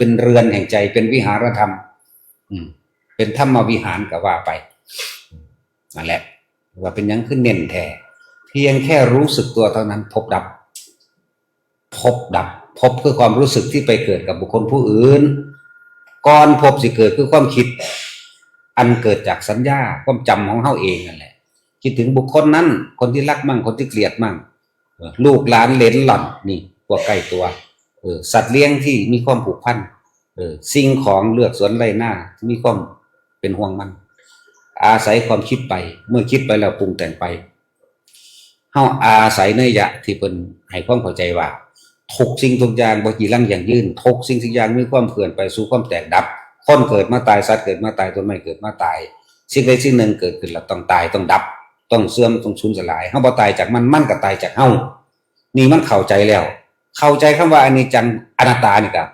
เป็นเรือนแห่งใจ เป็นวิหารธรรม อืม เป็นธรรมวิหารก็ว่าไปนั่นแหละ ว่าเป็นหยังขึ้นเน้นแท้เพียงแค่รู้สึกตัวเท่านั้น พบดับ พบดับ พบคือความรู้สึกที่ไปเกิดกับบุคคลผู้อื่นก่อนพบสิเกิดคือความคิด อันเกิดจากสัญญาความจำของเฮาเองนั่นแหละ คิดถึงบุคคลนั้น คนที่รักมั่งคนที่เกลียดมั่งเออลูกหลานเหลนหล่อนนี่พวกใกล้ตัวเออ สัตว์เลี้ยงที่มีความผูกพันสิ่งของเลือกสวนไรหน้า มีความเป็นห่วงมัน อาศัยความคิดไป เมื่อคิดไปแล้วปรุงแต่งไปเฮาอาศัยเนยยะที่เพิ่นให้ความเข้าใจว่าทุกสิ่งทุกอย่างบ่กี่ลังอย่างยืนทุกสิ่งทุกอย่างมีความเพื่อนไปสู่ความแตกดับคนเกิดมาตายสัตว์เกิดมาตายต้นไม้เกิดมาตาย สิ่งใดสิ่งหนึ่งเกิดขึ้นแล้วต้องตายต้องดับ ต้องเสื่อมต้องสูญสลายเฮาบ่ตายจากมันมันก็ตายจากเฮานี่มันเข้าใจแล้ว เข้าใจคำว่าอนิจจังอนัตตานี่ก็